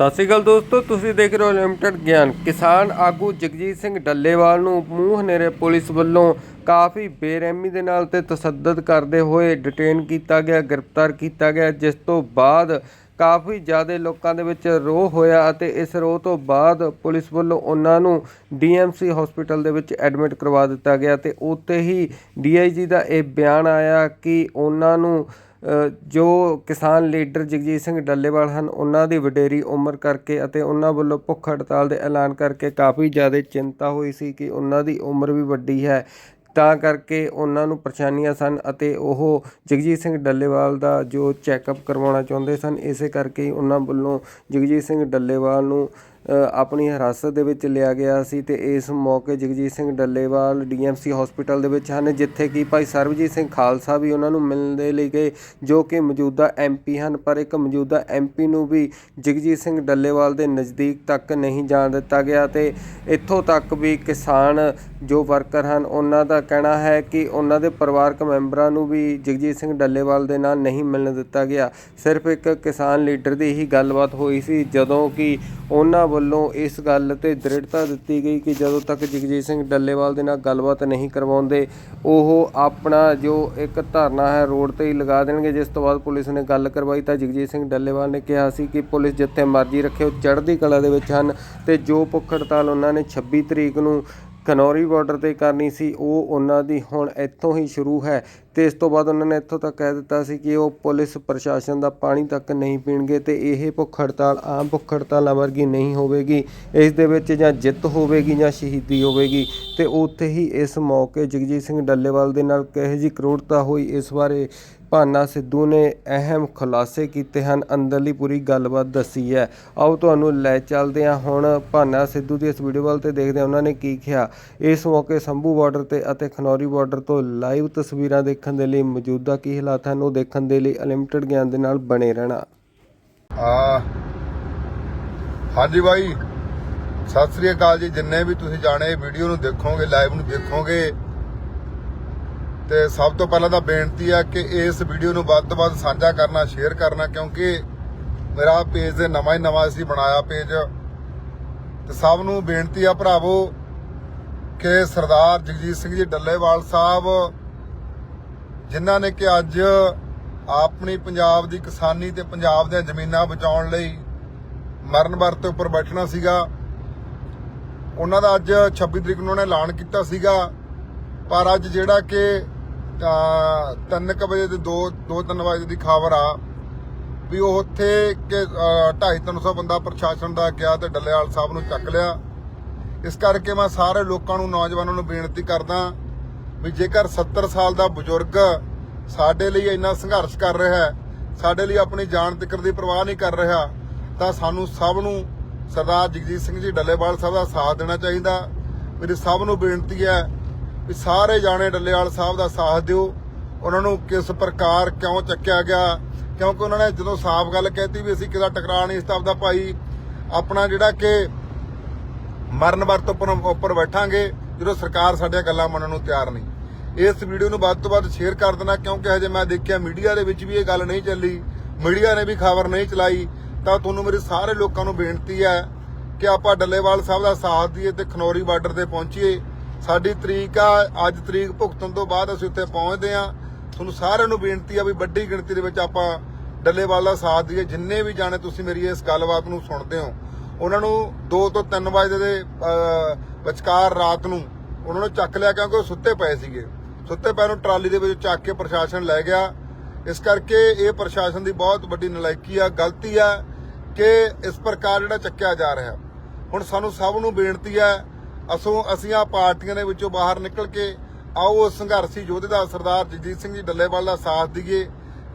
ਸਤਿ ਸ਼੍ਰੀ ਅਕਾਲ ਦੋਸਤੋ, ਤੁਸੀਂ ਦੇਖ ਰਹੇ ਹੋ ਲਿਮਟਿਡ ਗਿਆਨ। ਕਿਸਾਨ ਆਗੂ ਜਗਜੀਤ ਸਿੰਘ ਡੱਲੇਵਾਲ ਨੂੰ ਮੂੰਹ ਹਨੇਰੇ ਪੁਲਿਸ ਵੱਲੋਂ ਕਾਫੀ ਬੇਰਹਿਮੀ ਦੇ ਨਾਲ ਤੇ ਤਸੱਦਦ ਕਰਦੇ ਹੋਏ ਡਿਟੇਨ ਕੀਤਾ ਗਿਆ, ਗ੍ਰਿਫਤਾਰ ਕੀਤਾ ਗਿਆ, ਜਿਸ ਤੋਂ ਬਾਅਦ ਕਾਫੀ ਜ਼ਿਆਦਾ ਲੋਕਾਂ ਦੇ ਵਿੱਚ ਰੋਹ ਹੋਇਆ ਅਤੇ ਇਸ ਰੋਹ ਤੋਂ ਬਾਅਦ ਪੁਲਿਸ ਵੱਲੋਂ ਉਹਨਾਂ ਨੂੰ ਡੀਐਮਸੀ ਹਸਪੀਟਲ ਦੇ ਵਿੱਚ ਐਡਮਿਟ ਕਰਵਾ ਦਿੱਤਾ ਗਿਆ ਤੇ ਉੱਥੇ ਹੀ ਡੀਆਈਜੀ ਦਾ ਇਹ ਬਿਆਨ ਆਇਆ ਕਿ ਉਹਨਾਂ ਨੂੰ ਜੋ ਕਿਸਾਨ ਲੀਡਰ ਜਗਜੀਤ ਸਿੰਘ ਡੱਲੇਵਾਲ ਹਨ, ਉਹਨਾਂ ਦੀ ਵਡੇਰੀ ਉਮਰ ਕਰਕੇ ਅਤੇ ਉਹਨਾਂ ਵੱਲੋਂ ਭੁੱਖ ਹੜਤਾਲ ਦੇ ਐਲਾਨ ਕਰਕੇ ਕਾਫੀ ਜ਼ਿਆਦਾ ਚਿੰਤਾ ਹੋਈ ਸੀ ਕਿ ਉਹਨਾਂ ਦੀ ਉਮਰ ਵੀ ਵੱਡੀ ਹੈ। ਤਾਂ ਕਰਕੇ ਉਹਨਾਂ ਨੂੰ ਪਰੇਸ਼ਾਨੀਆਂ ਸਨ ਅਤੇ ਉਹ ਜਗਜੀਤ ਸਿੰਘ ਡੱਲੇਵਾਲ ਦਾ ਜੋ ਚੈੱਕਅਪ ਕਰਵਾਉਣਾ ਚਾਹੁੰਦੇ ਸਨ, ਇਸੇ ਕਰਕੇ ਉਹਨਾਂ ਵੱਲੋਂ ਜਗਜੀਤ ਸਿੰਘ ਡੱਲੇਵਾਲ ਨੂੰ ਆਪਣੀ ਹਿਰਾਸਤ ਦੇ ਵਿੱਚ ਲਿਆ ਗਿਆ ਸੀ ਤੇ ਇਸ ਮੌਕੇ Jagjit Singh Dallewal D M C hospital ਦੇ ਵਿੱਚ ਹਨ, ਜਿੱਥੇ ਕਿ ਭਾਈ ਸਰਬਜੀਤ ਸਿੰਘ ਖਾਲਸਾ ਵੀ ਉਹਨਾਂ ਨੂੰ ਮਿਲਣ ਦੇ ਲਈ ਗਏ, ਜੋ ਕਿ ਮੌਜੂਦਾ ਐਮਪੀ ਹਨ, ਪਰ ਇੱਕ ਮੌਜੂਦਾ ਐਮਪੀ ਨੂੰ ਵੀ ਜਗਜੀਤ ਸਿੰਘ ਡੱਲੇਵਾਲ ਦੇ ਨਜ਼ਦੀਕ ਤੱਕ ਨਹੀਂ ਜਾਣ ਦਿੱਤਾ ਗਿਆ ਤੇ ਇੱਥੋਂ ਤੱਕ ਵੀ ਕਿਸਾਨ ਜੋ ਵਰਕਰ ਹਨ, ਉਹਨਾਂ ਦਾ ਕਹਿਣਾ ਹੈ ਕਿ ਉਹਨਾਂ ਦੇ ਪਰਿਵਾਰਕ ਮੈਂਬਰਾਂ ਨੂੰ ਵੀ ਜਗਜੀਤ ਸਿੰਘ ਡੱਲੇਵਾਲ ਦੇ ਨਾਲ ਨਹੀਂ ਮਿਲਣ ਦਿੱਤਾ ਗਿਆ। ਸਿਰਫ ਇੱਕ ਕਿਸਾਨ ਲੀਡਰ ਦੀ ਹੀ ਗੱਲਬਾਤ ਹੋਈ ਸੀ, ਜਦੋਂ ਕਿ ਉਹਨਾਂ ਵੱਲੋਂ ਇਸ ਗੱਲ ਤੇ ਦ੍ਰਿੜਤਾ ਦਿੱਤੀ ਗਈ ਕਿ ਜਦੋਂ ਤੱਕ ਜਗਜੀਤ ਸਿੰਘ ਡੱਲੇਵਾਲ ਦੇ ਨਾਲ ਗੱਲਬਾਤ ਨਹੀਂ ਕਰਵਾਉਂਦੇ, ਉਹ ਆਪਣਾ ਜੋ ਇੱਕ ਧਰਨਾ ਹੈ ਰੋਡ ਤੇ ਹੀ ਲਗਾ ਦੇਣਗੇ। ਜਿਸ ਤੋਂ ਬਾਅਦ ਪੁਲਿਸ ਨੇ ਗੱਲ ਕਰਵਾਈ ਤਾਂ ਜਗਜੀਤ ਸਿੰਘ ਡੱਲੇਵਾਲ ਨੇ ਕਿਹਾ ਸੀ ਕਿ ਪੁਲਿਸ ਜਿੱਥੇ ਮਰਜ਼ੀ ਰੱਖੇ, ਉਹ ਚੜ੍ਹਦੀ ਕਲਾ ਦੇ ਵਿੱਚ ਹਨ ਤੇ ਜੋ ਭੁੱਖ ਹੜਤਾਲ ਉਹਨਾਂ ਨੇ 26 ਤਰੀਕ ਨੂੰ ਖਨੌਰੀ ਬਾਰਡਰ ਤੇ ਕਰਨੀ ਸੀ, ਉਹ ਉਹਨਾਂ ਦੀ ਹੁਣ ਇੱਥੋਂ ਹੀ ਸ਼ੁਰੂ ਹੈ। ਅਤੇ ਇਸ ਤੋਂ ਬਾਅਦ ਉਹਨਾਂ ਨੇ ਇੱਥੋਂ ਤੱਕ ਕਹਿ ਦਿੱਤਾ ਸੀ ਕਿ ਉਹ ਪੁਲਿਸ ਪ੍ਰਸ਼ਾਸਨ ਦਾ ਪਾਣੀ ਤੱਕ ਨਹੀਂ ਪੀਣਗੇ ਅਤੇ ਇਹ ਭੁੱਖ ਹੜਤਾਲ, ਆਮ ਭੁੱਖ ਹੜਤਾਲਾਂ ਵਰਗੀ ਨਹੀਂ ਹੋਵੇਗੀ। ਇਸ ਦੇ ਵਿੱਚ ਜਾਂ ਜਿੱਤ ਹੋਵੇਗੀ ਜਾਂ ਸ਼ਹੀਦੀ ਹੋਵੇਗੀ। ਅਤੇ ਉੱਥੇ ਹੀ ਇਸ ਮੌਕੇ ਜਗਜੀਤ ਸਿੰਘ ਡੱਲੇਵਾਲ ਦੇ ਨਾਲ ਕਿਹੋ ਜਿਹੀ ਕਰੂਰਤਾ ਹੋਈ, ਇਸ ਬਾਰੇ ਭਾਨਾ ਸਿੱਧੂ ਨੇ ਅਹਿਮ ਖੁਲਾਸੇ ਕੀਤੇ ਹਨ। ਅੰਦਰਲੀ ਪੂਰੀ ਗੱਲਬਾਤ ਦੱਸੀ ਹੈ। ਆਓ ਤੁਹਾਨੂੰ ਲੈ ਚੱਲਦੇ ਹਾਂ ਹੁਣ ਭਾਨਾ ਸਿੱਧੂ ਦੀ ਇਸ ਵੀਡੀਓ ਵੱਲ ਤੇ ਦੇਖਦੇ ਹਾਂ ਉਹਨਾਂ ਨੇ ਕੀ ਕਿਹਾ। ਇਸ ਮੌਕੇ ਸੰਭੂ ਬਾਰਡਰ ਤੇ ਅਤੇ ਖਨੌਰੀ ਬਾਰਡਰ ਤੋਂ ਲਾਈਵ ਤਸਵੀਰਾਂ ਦੇਖਣ ਦੇ ਲਈ ਮੌਜੂਦਾ ਕੀ ਹਾਲਾਤ ਹਨ, ਉਹ ਦੇਖਣ ਦੇ ਲਈ ਅਨਲਿਮਟਿਡ ਗਿਆਨ ਦੇ ਨਾਲ ਬਣੇ ਰਹਿਣਾ। ਆ ਹਾਂਜੀ ਬਾਈ। ਸਤਿ ਸ੍ਰੀ ਅਕਾਲ ਜੀ। ਜਿੰਨੇ ਵੀ ਤੁਸੀਂ ਜਾਣੇ ਵੀਡੀਓ ਨੂੰ ਦੇਖੋਗੇ, ਲਾਈਵ ਨੂੰ ਦੇਖੋਗੇ, ਤੇ ਸਭ ਤੋਂ ਪਹਿਲਾਂ ਤਾਂ ਬੇਨਤੀ ਆ ਕਿ ਇਸ ਵੀਡੀਓ ਨੂੰ ਵੱਧ ਤੋਂ ਵੱਧ ਸਾਂਝਾ ਕਰਨਾ, ਸ਼ੇਅਰ ਕਰਨਾ, ਕਿਉਂਕਿ ਮੇਰਾ ਪੇਜ ਦੇ ਨਵਾਂ ਹੀ ਨਵਾਂ ਅਸੀਂ ਬਣਾਇਆ ਪੇਜ। ਤੇ ਸਭ ਨੂੰ ਬੇਨਤੀ ਆ ਭਰਾਵੋ ਕਿ ਸਰਦਾਰ ਜਗਜੀਤ ਸਿੰਘ ਜੀ, ਡੱਲੇਵਾਲ ਸਾਹਿਬ ਜਿਨ੍ਹਾਂ ਨੇ ਕਿ ਅੱਜ ਆਪਣੀ ਪੰਜਾਬ ਦੀ ਕਿਸਾਨੀ ਤੇ ਪੰਜਾਬ ਦੀਆਂ ਜ਼ਮੀਨਾਂ ਬਚਾਉਣ ਲਈ ਮਰਨ ਵਰਤ ਉੱਪਰ ਬੈਠਣਾ ਸੀਗਾ। ਉਹਨਾਂ ਦਾ ਅੱਜ 26 ਤਰੀਕ ਨੂੰ ਉਹਨੇ ਐਲਾਨ ਕੀਤਾ ਸੀਗਾ। ਪਰ ਅੱਜ ਜਿਹੜਾ ਕਿ 3:00 ਵਜੇ ਦੇ 2 2-3 ਵਜੇ ਦੀ ਖਬਰ ਆ ਵੀ ਉਹ ਉੱਥੇ ਕਿ 250 ਬੰਦਾ ਪ੍ਰਸ਼ਾਸਨ ਦਾ ਗਿਆ ਤੇ ਡੱਲੇਵਾਲ ਸਾਹਿਬ ਨੂੰ ਚੱਕ ਲਿਆ। ਇਸ ਕਰਕੇ ਮੈਂ ਸਾਰੇ ਲੋਕਾਂ ਨੂੰ, ਨੌਜਵਾਨਾਂ ਨੂੰ ਬੇਨਤੀ ਕਰਦਾ ਵੀ ਜੇਕਰ 70 ਸਾਲ ਦਾ ਬਜ਼ੁਰਗ ਸਾਡੇ ਲਈ ਇੰਨਾ ਸੰਘਰਸ਼ ਕਰ ਰਿਹਾ ਹੈ, ਸਾਡੇ ਲਈ ਆਪਣੀ ਜਾਨ ਤੱਕ ਦੀ ਪਰਵਾਹ ਨਹੀਂ ਕਰ ਰਿਹਾ, ਤਾਂ ਸਾਨੂੰ ਸਭ ਨੂੰ ਸਰਦਾਰ ਜਗਜੀਤ ਸਿੰਘ ਜੀ ਡੱਲੇਵਾਲ ਸਾਹਿਬ ਦਾ ਸਾਥ ਦੇਣਾ ਚਾਹੀਦਾ। ਮੇਰੀ ਸਭ ਨੂੰ ਬੇਨਤੀ ਹੈ ਵੀ ਸਾਰੇ ਜਾਣੇ ਡੱਲੇਵਾਲ ਸਾਹਿਬ ਦਾ ਸਾਥ ਦਿਓ। ਉਹਨਾਂ ਨੂੰ ਕਿਸ ਪ੍ਰਕਾਰ ਕਿਉਂ ਚੱਕਿਆ ਗਿਆ? ਕਿਉਂਕਿ ਉਹਨਾਂ ਨੇ ਜਦੋਂ ਸਾਫ਼ ਗੱਲ ਕਹਿਤੀ ਵੀ ਅਸੀਂ ਕਿਦਾ ਟਕਰਾ ਨਹੀਂ ਇਸ ਦਾ ਭਾਈ, ਆਪਣਾ ਜਿਹੜਾ ਕਿ ਮਰਨ ਵਰਤ ਉੱਪਰ ਉੱਪਰ ਬੈਠਾਂਗੇ, ਜਦੋਂ ਸਰਕਾਰ ਸਾਡੀਆਂ ਗੱਲਾਂ ਮੰਨਣ ਨੂੰ ਤਿਆਰ ਨਹੀਂ। ਇਸ ਵੀਡੀਓ ਨੂੰ ਵੱਧ ਤੋਂ ਵੱਧ ਸ਼ੇਅਰ ਕਰ ਦੇਣਾ, ਕਿਉਂਕਿ ਹਜੇ ਮੈਂ ਦੇਖਿਆ ਮੀਡੀਆ ਦੇ ਵਿੱਚ ਵੀ ਇਹ ਗੱਲ ਨਹੀਂ ਚੱਲੀ। ਮੀਡੀਆ ਨੇ ਵੀ ਖਬਰ ਨਹੀਂ ਚਲਾਈ। ਤਾਂ ਤੁਹਾਨੂੰ ਮੇਰੇ ਸਾਰੇ ਲੋਕਾਂ ਨੂੰ ਬੇਨਤੀ ਹੈ ਕਿ ਆਪਾਂ ਡੱਲੇਵਾਲ ਸਾਹਿਬ ਦਾ ਸਾਥ ਦਈਏ ਤੇ ਖਨੌਰੀ ਬਾਰਡਰ ਤੇ ਪਹੁੰਚੀਏ। ਸਾਡੀ ਤਰੀਕ ਆ, ਅੱਜ ਤਰੀਕ ਭੁਗਤਣ ਤੋਂ ਬਾਅਦ ਅਸੀਂ ਉੱਥੇ ਪਹੁੰਚਦੇ ਆ ਤੁਹਾਨੂੰ ਸਾਰਿਆਂ ਨੂੰ ਬੇਨਤੀ ਆ ਵੀ ਵੱਡੀ ਗਿਣਤੀ ਦੇ ਵਿੱਚ ਆਪਾਂ ਡੱਲੇਵਾਲ ਦਾ ਸਾਥ ਦਈਏ। ਜਿੰਨੇ ਵੀ ਜਾਣੇ ਤੁਸੀਂ ਮੇਰੀ ਇਸ ਗੱਲਬਾਤ ਨੂੰ ਸੁਣਦੇ ਹੋ, ਉਹਨਾਂ ਨੂੰ 2 ਤੋਂ 3 ਵਜੇ ਦੇ ਵਿਚਕਾਰ ਰਾਤ ਨੂੰ ਉਹਨਾਂ ਨੂੰ ਚੱਕ ਲਿਆ ਕਿਉਂਕਿ ਉਹ ਸੁੱਤੇ ਪਏ ਸੀਗੇ। ਸੁੱਤੇ ਪਏ ਨੂੰ ਟਰਾਲੀ ਦੇ ਵਿੱਚ ਚੱਕ ਕੇ ਪ੍ਰਸ਼ਾਸਨ ਲੈ ਗਿਆ। ਇਸ ਕਰਕੇ ਇਹ ਪ੍ਰਸ਼ਾਸਨ ਦੀ ਬਹੁਤ ਵੱਡੀ ਨਲਾਇਕੀ ਆ, ਗਲਤੀ ਆ ਕਿ ਇਸ ਪ੍ਰਕਾਰ ਜਿਹੜਾ ਚੱਕਿਆ ਜਾ ਰਿਹਾ। ਹੁਣ ਸਾਨੂੰ ਸਭ ਨੂੰ ਬੇਨਤੀ ਹੈ ਅਸੋਂ, ਅਸੀਂ ਆ ਪਾਰਟੀਆਂ ਦੇ ਵਿੱਚੋਂ ਬਾਹਰ ਨਿਕਲ ਕੇ ਆਓ ਉਸ ਸੰਘਰਸ਼ੀ ਯੋਧੇ ਦਾ ਸਰਦਾਰ ਜਗਜੀਤ ਸਿੰਘ ਜੀ ਡੱਲੇਵਾਲ ਦਾ ਸਾਥ ਦਈਏ,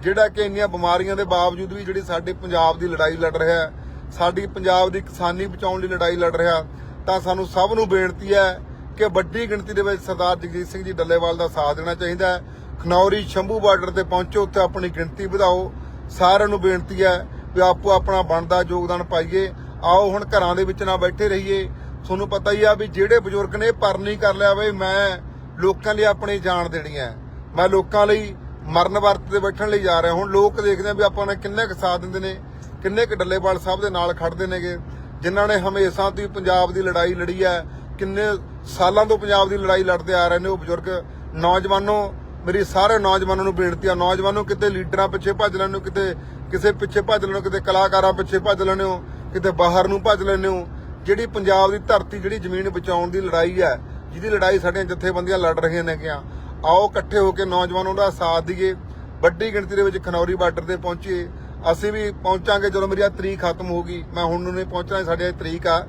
ਜਿਹੜਾ ਕਿ ਇੰਨੀਆਂ ਬਿਮਾਰੀਆਂ ਦੇ ਬਾਵਜੂਦ ਵੀ ਜਿਹੜੀ ਸਾਡੇ ਪੰਜਾਬ ਦੀ ਲੜਾਈ ਲੜ ਰਿਹਾ ਹੈ ਸਾਡੀ ਪੰਜਾਬ ਦੀ ਕਿਸਾਨੀ ਬਚਾਉਣ ਲਈ ਲੜਾਈ ਲੜ ਰਿਹਾ, ਤਾਂ ਸਾਨੂੰ ਸਭ ਨੂੰ ਬੇਨਤੀ ਹੈ ਕਿ ਵੱਡੀ ਗਿਣਤੀ ਦੇ ਵਿੱਚ ਸਰਦਾਰ ਜਗਜੀਤ ਸਿੰਘ ਜੀ ਡੱਲੇਵਾਲ ਦਾ ਸਾਥ ਦੇਣਾ ਚਾਹੀਦਾ ਹੈ। ਖਨੌਰੀ ਸ਼ੰਭੂ ਬਾਰਡਰ ਤੇ ਪਹੁੰਚੋ, ਉੱਥੇ ਆਪਣੀ ਗਿਣਤੀ ਵਧਾਓ। ਸਾਰਿਆਂ ਨੂੰ ਬੇਨਤੀ ਹੈ ਵੀ ਆਪੋ ਆਪਣਾ ਬਣਦਾ ਯੋਗਦਾਨ ਪਾਈਏ। ਆਓ ਹੁਣ ਘਰਾਂ ਦੇ ਵਿੱਚ ਨਾ ਬੈਠੇ ਰਹੀਏ। ਤੁਹਾਨੂੰ ਪਤਾ ਹੀ ਆ ਵੀ ਜਿਹੜੇ ਬਜ਼ੁਰਗ ਨੇ ਇਹ ਪਰ ਨਹੀਂ ਕਰ ਲਿਆ ਬਈ ਮੈਂ ਲੋਕਾਂ ਲਈ ਆਪਣੀ ਜਾਨ ਦੇਣੀ ਹੈ। ਮੈਂ ਲੋਕਾਂ ਲਈ ਮਰਨ ਵਰਤ ਤੇ ਬੈਠਣ ਲਈ ਜਾ ਰਿਹਾ ਹੁਣ ਲੋਕ ਦੇਖਦੇ ਆ ਵੀ ਆਪਾਂ ਨੇ ਕਿੰਨੇ ਕੁ ਸਾਥ ਦਿੰਦੇ ਨੇ, ਕਿੰਨੇ ਕੁ ਡੱਲੇਵਾਲ ਸਾਹਿਬ ਦੇ ਨਾਲ ਖੜਦੇ ਨੇਗੇ, ਜਿਨ੍ਹਾਂ ਨੇ ਹਮੇਸ਼ਾ ਤੋਂ ਹੀ ਪੰਜਾਬ ਦੀ ਲੜਾਈ ਲੜੀ ਹੈ। ਕਿੰਨੇ ਸਾਲਾਂ ਤੋਂ ਪੰਜਾਬ ਦੀ ਲੜਾਈ ਲੜਦੇ ਆ ਰਹੇ ਨੇ ਉਹ ਬਜ਼ੁਰਗ। ਨੌਜਵਾਨੋ, ਮੇਰੀ ਸਾਰੇ ਨੌਜਵਾਨਾਂ ਨੂੰ ਬੇਨਤੀ ਆ, ਨੌਜਵਾਨੋ ਕਿਤੇ ਲੀਡਰਾਂ ਪਿੱਛੇ ਭੱਜ ਲੈਣੇ ਹੋ ਕਿਤੇ ਕਿਸੇ ਪਿੱਛੇ ਭੱਜ ਲੈਣੇ ਹੋ ਕਿਤੇ ਕਲਾਕਾਰਾਂ ਪਿੱਛੇ ਭੱਜ ਲੈਣੇ ਹੋ ਕਿਤੇ ਬਾਹਰ ਨੂੰ ਭੱਜ ਲੈਣੇ ਹੋ ਜਿਹੜੀ ਪੰਜਾਬ ਦੀ ਧਰਤੀ, ਜਿਹੜੀ ਜ਼ਮੀਨ ਬਚਾਉਣ ਦੀ ਲੜਾਈ ਹੈ, ਜਿਹਦੀ ਲੜਾਈ ਸਾਡੀਆਂ ਜਥੇਬੰਦੀਆਂ ਲੜ ਰਹੀਆਂ ਨੇ ਕਿ ਆਓ ਇਕੱਠੇ ਹੋ ਕੇ ਨੌਜਵਾਨਾਂ ਦਾ ਸਾਥ ਦਈਏ ਵੱਡੀ ਗਿਣਤੀ ਦੇ ਵਿੱਚ ਖਨੌਰੀ ਬਾਰਡਰ ਤੇ ਪਹੁੰਚੀਏ, ਅਸੀਂ ਵੀ ਪਹੁੰਚਾਂਗੇ ਜਦੋਂ ਮੇਰੀ ਆਹ ਤਰੀਕ ਖਤਮ ਹੋਊਗੀ ਮੈਂ ਹੁਣ ਨੂੰ ਨਹੀਂ ਪਹੁੰਚਣਾ, ਸਾਡੇ ਤਰੀਕ ਆ,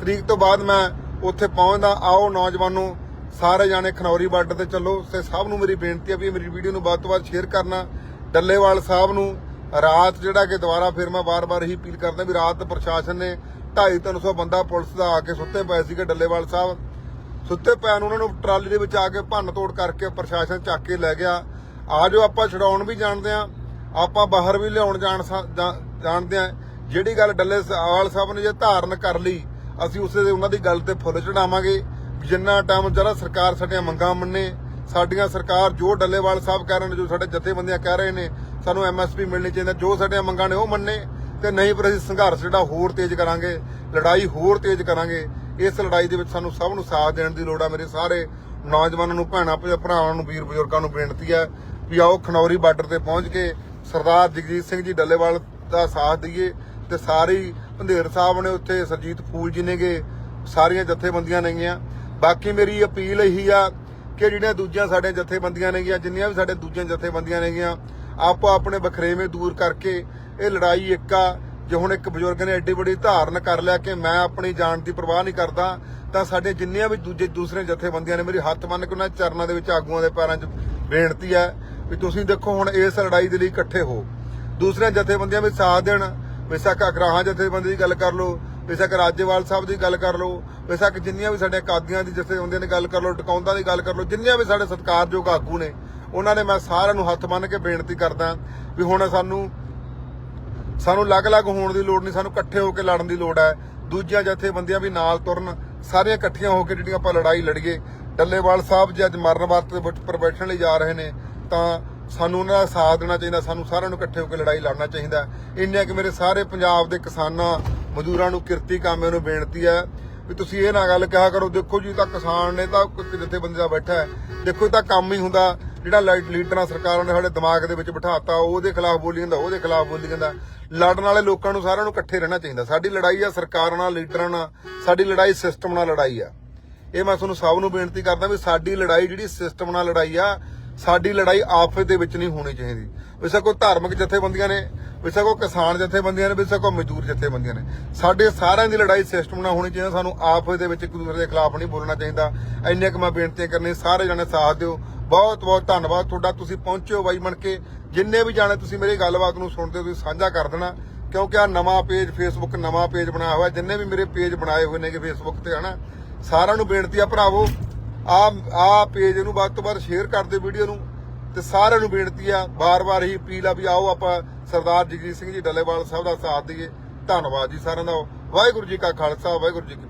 ਤਰੀਕ ਤੋਂ ਬਾਅਦ ਮੈਂ ਉੱਥੇ ਪਹੁੰਚਦਾ, ਆਓ ਨੌਜਵਾਨੋ, ਸਾਰੇ ਜਾਣੇ ਖਨੌਰੀ ਬਾਰਡਰ ਤੇ ਚੱਲੋ। ਤੇ ਸਭ ਨੂੰ ਮੇਰੀ ਬੇਨਤੀ ਹੈ ਵੀ ਮੇਰੀ ਵੀਡੀਓ ਨੂੰ ਵੱਧ ਤੋਂ ਵੱਧ ਸ਼ੇਅਰ ਕਰਨਾ। ਡੱਲੇਵਾਲ ਸਾਹਿਬ ਨੂੰ ਰਾਤ ਜਿਹੜਾ ਕਿ ਦੁਬਾਰਾ ਫਿਰ ਮੈਂ ਬਾਰ ਵਾਰ ਇਹੀ ਅਪੀਲ ਕਰਦਾ ਵੀ ਰਾਤ ਪ੍ਰਸ਼ਾਸਨ ਨੇ 250 ਬੰਦਾ ਪੁਲਿਸ ਦਾ ਆ ਕੇ ਸੁੱਤੇ ਪਏ ਸੀਗੇ ਡੱਲੇਵਾਲ ਸਾਹਿਬ। ਸੁੱਤੇ ਪਿਆ ਨੂੰ ਉਹਨਾਂ ਨੂੰ ਟਰਾਲੀ ਦੇ ਵਿੱਚ ਆ ਕੇ ਭੰਨ ਤੋੜ ਕਰਕੇ ਪ੍ਰਸ਼ਾਸਨ ਚੱਕ ਕੇ ਲੈ ਗਿਆ। ਆ ਜੋ ਆਪਾਂ ਛਡਾਉਣ ਵੀ ਜਾਣਦੇ ਆ। ਆਪਾਂ ਬਾਹਰ ਵੀ ਲਿਆਉਣ ਜਾਣ ਜਾਣਦੇ ਆ। ਜਿਹੜੀ ਗੱਲ ਡੱਲੇਵਾਲ ਸਾਹਿਬ ਨੇ ਜੇ ਧਾਰਨ ਕਰ ਲਈ ਅਸੀਂ ਉਸੇ ਦੇ ਉਹਨਾਂ ਦੀ ਗੱਲ ਤੇ ਫੁੱਲ ਚੜਾਵਾਂਗੇ ਜਿੰਨਾ ਟਾਈਮ ਜਿਹੜਾ ਸਰਕਾਰ ਸਾਡੀਆਂ ਮੰਗਾਂ ਮੰਨੇ, ਸਾਡੀਆਂ ਸਰਕਾਰ ਜੋ ਡੱਲੇਵਾਲ ਸਾਹਿਬ ਕਹਿ ਰਹੇ ਨੇ, ਜੋ ਸਾਡੇ ਜਥੇਬੰਦੀਆਂ ਕਹਿ ਰਹੇ ਨੇ, ਸਾਨੂੰ ਐਮਐਸਪੀ ਮਿਲਣੀ ਚਾਹੀਦੀ ਜੋ ਸਾਡੀਆਂ ਮੰਗਾਂ ਨੇ ਉਹ ਮੰਨੇ ਤੇ ਨਹੀਂ ਪਰ ਅਸੀਂ ਸੰਘਰਸ਼ ਜਿਹੜਾ ਹੋਰ ਤੇਜ਼ ਕਰਾਂਗੇ, ਲੜਾਈ ਹੋਰ ਤੇਜ਼ ਕਰਾਂਗੇ, ਇਸ ਲੜਾਈ ਦੇ ਵਿੱਚ ਸਾਨੂੰ ਸਭ ਨੂੰ ਸਾਥ ਦੇਣ ਦੀ ਲੋੜ ਆ ਮੇਰੇ ਸਾਰੇ ਨੌਜਵਾਨਾਂ ਨੂੰ, ਭੈਣਾਂ ਭਰਾਵਾਂ ਨੂੰ, ਵੀਰ ਬਜ਼ੁਰਗਾਂ ਨੂੰ ਬੇਨਤੀ ਹੈ ਵੀ ਆਓ ਖਨੌਰੀ ਬਾਰਡਰ ਤੇ ਪਹੁੰਚ ਕੇ ਸਰਦਾਰ ਜਗਜੀਤ ਸਿੰਘ ਜੀ ਡੱਲੇਵਾਲ ਦਾ ਸਾਥ ਦਈਏ ਤੇ ਸਾਰੀ ਪੰਧੇਰ ਸਾਹਿਬ ਨੇ ਉੱਥੇ ਸਰਜੀਤ ਫੂਲ ਜੀ ਨੇਗੇ, ਸਾਰੀਆਂ ਜਥੇਬੰਦੀਆਂ ਨੇਗੀਆਂ। ਬਾਕੀ ਮੇਰੀ ਅਪੀਲ ਇਹੀ ਆ ਕਿ ਜਿਹੜੀਆਂ ਦੂਜੀਆਂ ਸਾਡੇ ਜਥੇਬੰਦੀਆਂ ਨੇਗੀਆਂ, ਜਿੰਨੀਆਂ ਵੀ ਸਾਡੇ ਦੂਜੀਆਂ ਜਥੇਬੰਦੀਆਂ ਨੇਗੀਆਂ, ਆਪੋ ਆਪਣੇ ਬਖਰੇਵੇਂ ਦੂਰ ਕਰਕੇ ਇਹ ਲੜਾਈ ਇੱਕ ਆ, ਜੇ ਹੁਣ ਇੱਕ ਬਜ਼ੁਰਗ ਨੇ ਐਡੀ ਵੱਡੀ ਧਾਰਨ ਕਰ ਲਿਆ ਕਿ ਮੈਂ ਆਪਣੀ ਜਾਨ ਦੀ ਪਰਵਾਹ ਨਹੀਂ ਕਰਦਾ, ਤਾਂ ਸਾਡੇ ਜਿੰਨੀਆਂ ਵੀ ਦੂਜੇ ਦੂਸਰੇ ਜਥੇਬੰਦੀਆਂ ਨੇ ਮੇਰੀ ਹੱਥ ਮੰਨ ਕੇ ਉਹਨਾਂ ਚਰਨਾਂ ਦੇ ਵਿੱਚ ਆਗੂਆਂ ਦੇ ਪੈਰਾਂ 'ਚ ਬੇਨਤੀ ਹੈ ਵੀ ਤੁਸੀਂ ਦੇਖੋ ਹੁਣ ਇਸ ਲੜਾਈ ਦੇ ਲਈ ਇਕੱਠੇ ਹੋ। ਦੂਸਰੀਆਂ ਜਥੇਬੰਦੀਆਂ ਵੀ ਸਾਥ ਦੇਣ ਬੇਸ਼ੱਕ ਅਗਰਾਹਾਂ ਜਥੇਬੰਦੀ ਦੀ ਗੱਲ ਕਰ ਲਓ, ਬੇਸ਼ੱਕ ਰਾਜੇਵਾਲ ਸਾਹਿਬ ਦੀ ਗੱਲ ਕਰ ਲਓ, ਬੇਸ਼ੱਕ ਜਿੰਨੀਆਂ ਵੀ ਸਾਡੇ ਕਾਦੀਆਂ ਦੀ ਜਥੇਬੰਦੀਆਂ ਦੀ ਗੱਲ ਕਰ ਲਓ, ਟਿਕਾਉਂਦਾ ਦੀ ਗੱਲ ਕਰ ਲਓ, ਜਿੰਨੀਆਂ ਵੀ ਸਾਡੇ ਸਤਿਕਾਰਯੋਗ ਆਗੂ ਨੇ, ਉਹਨਾਂ ਨੇ ਮੈਂ ਸਾਰਿਆਂ ਨੂੰ ਹੱਥ ਮੰਨ ਕੇ ਬੇਨਤੀ ਕਰਦਾ ਵੀ ਹੁਣ ਸਾਨੂੰ ਸਾਨੂੰ ਅਲੱਗ-ਅਲੱਗ ਹੋਣ ਦੀ ਲੋੜ ਨਹੀਂ, ਸਾਨੂੰ ਇਕੱਠੇ ਹੋ ਕੇ ਲੜਨ ਦੀ ਲੋੜ ਹੈ, ਦੂਜੀਆਂ ਜਥੇਬੰਦੀਆਂ ਵੀ ਨਾਲ ਤੁਰਨ, ਸਾਰੀਆਂ ਇਕੱਠੀਆਂ ਹੋ ਕੇ ਜਿਹੜੀਆਂ ਆਪਾਂ ਲੜਾਈ ਲੜੀਏ, ਡੱਲੇਵਾਲ ਸਾਹਿਬ ਜੀ ਅੱਜ ਮਰਨ ਵਰਤ ਦੇ ਵਿੱਚ ਪ੍ਰੋਫੈਸ਼ਨ ਲਈ ਜਾ ਰਹੇ ਨੇ, ਤਾਂ ਸਾਨੂੰ ਉਹਨਾਂ ਦਾ ਸਾਥ ਦੇਣਾ ਚਾਹੀਦਾ, ਸਾਨੂੰ ਸਾਰਿਆਂ ਨੂੰ ਇਕੱਠੇ ਹੋ ਕੇ ਲੜਾਈ ਲੜਨਾ ਚਾਹੀਦਾ। ਇੰਨੇ ਕਿ ਮੇਰੇ ਸਾਰੇ ਪੰਜਾਬ ਦੇ ਕਿਸਾਨਾਂ, ਮਜ਼ਦੂਰਾਂ ਨੂੰ ਕਿਰਤੀ ਕਾਮਿਆਂ ਨੂੰ ਬੇਨਤੀ ਹੈ ਵੀ ਤੁਸੀਂ ਇਹ ਨਾ ਗੱਲ ਕਿਹਾ ਕਰੋ, ਦੇਖੋ ਜੀ ਤਾਂ ਕਿਸਾਨ ਨੇ ਤਾਂ ਇੱਕ ਜਥੇਬੰਦੀ ਦਾ ਬੈਠਾ ਹੈ। ਦੇਖੋ ਇਹ ਤਾਂ ਕੰਮ ਹੀ ਹੁੰਦਾ, ਜਿਹੜਾ ਲੀਡਰਾਂ ਸਰਕਾਰਾਂ ਨੇ ਸਾਡੇ ਦਿਮਾਗ ਦੇ ਵਿੱਚ ਬਿਠਾਤਾ, ਉਹਦੇ ਖਿਲਾਫ ਬੋਲੀ ਜਾਂਦਾ, ਉਹਦੇ ਖਿਲਾਫ ਬੋਲੀ ਜਾਂਦਾ। ਲੜਨ ਵਾਲੇ ਲੋਕਾਂ ਨੂੰ ਸਾਰਿਆਂ ਨੂੰ ਇਕੱਠੇ ਰਹਿਣਾ ਚਾਹੀਦਾ। ਸਾਡੀ ਲੜਾਈ ਆ ਸਰਕਾਰਾਂ ਨਾਲ, ਲੀਡਰਾਂ ਨਾਲ, ਸਾਡੀ ਲੜਾਈ ਸਿਸਟਮ ਨਾਲ ਲੜਾਈ ਆ। ਇਹ ਮੈਂ ਤੁਹਾਨੂੰ ਸਭ ਨੂੰ ਬੇਨਤੀ ਕਰਦਾ ਵੀ ਸਾਡੀ ਲੜਾਈ ਜਿਹੜੀ ਸਿਸਟਮ ਨਾਲ ਲੜਾਈ ਆ ਸਾਡੀ ਲੜਾਈ ਆਪਸ ਦੇ ਵਿੱਚ ਨਹੀਂ ਹੋਣੀ ਚਾਹੀਦੀ। ਵਿਸਾ ਕੋਈ ਧਾਰਮਿਕ ਜਥੇਬੰਦੀਆਂ ਨੇ ਵਿਸਾ ਕੋਈ ਕਿਸਾਨ ਜਥੇਬੰਦੀਆਂ ਨੇ ਵਿਸਾ ਕੋਈ ਮਜ਼ਦੂਰ ਜਥੇਬੰਦੀਆਂ ਨੇ। ਸਾਡੇ ਸਾਰਿਆਂ ਦੀ ਲੜਾਈ ਸਿਸਟਮ ਨਾਲ ਹੋਣੀ ਚਾਹੀਦੀ, ਸਾਨੂੰ ਆਪਸ ਦੇ ਵਿੱਚ ਇੱਕ ਦੂਸਰੇ ਦੇ ਖਿਲਾਫ ਨਹੀਂ ਬੋਲਣਾ ਚਾਹੀਦਾ। ਇੰਨੇ ਕੁ ਮੈਂ ਬੇਨਤੀ ਕਰਨੀ ਸਾਰੇ ਜਣੇ ਸਾਥ ਦਿਓ। ਬਹੁਤ ਬਹੁਤ ਧੰਨਵਾਦ ਤੁਹਾਡਾ, ਤੁਸੀਂ ਪਹੁੰਚਿਓ ਬਾਈ ਬਣ ਕੇ। ਜਿੰਨੇ ਵੀ ਜਾਣੇ ਤੁਸੀਂ ਮੇਰੀ ਗੱਲਬਾਤ ਨੂੰ ਸੁਣਦੇ ਹੋ, ਤੁਸੀਂ ਸਾਂਝਾ ਕਰ ਦੇਣਾ। ਕਿਉਂਕਿ ਆ ਨਵਾਂ ਪੇਜ ਫੇਸਬੁੱਕ ਨਵਾਂ ਪੇਜ ਬਣਾਇਆ ਹੋਇਆ, ਜਿੰਨੇ ਵੀ ਮੇਰੇ ਪੇਜ ਬਣਾਏ ਹੋਏ ਨੇਗੇ ਫੇਸਬੁੱਕ ਤੇ, ਹਨਾ। ਸਾਰਿਆਂ ਨੂੰ ਬੇਨਤੀ ਆ, ਭਰਾਵੋ ਆ ਆ ਪੇਜ ਨੂੰ ਵੱਧ ਤੋਂ ਵੱਧ ਸ਼ੇਅਰ ਕਰ ਦਿਓ ਵੀਡੀਓ ਨੂੰ ਤੇ ਸਾਰਿਆਂ ਨੂੰ ਬੇਨਤੀ ਆ ਬਾਰ-ਬਾਰ ਹੀ ਅਪੀਲ ਆ ਵੀ ਆਓ ਆਪਾਂ ਸਰਦਾਰ ਜਗਜੀਤ ਸਿੰਘ ਜੀ, ਡੱਲੇਵਾਲ ਸਾਹਿਬ ਦਾ ਸਾਥ ਦਈਏ। ਧੰਨਵਾਦ ਜੀ ਸਾਰਿਆਂ ਦਾ। ਵਾਹਿਗੁਰੂ ਜੀ ਕਾ ਖਾਲਸਾ, ਵਾਹਿਗੁਰੂ ਜੀ ਕੀ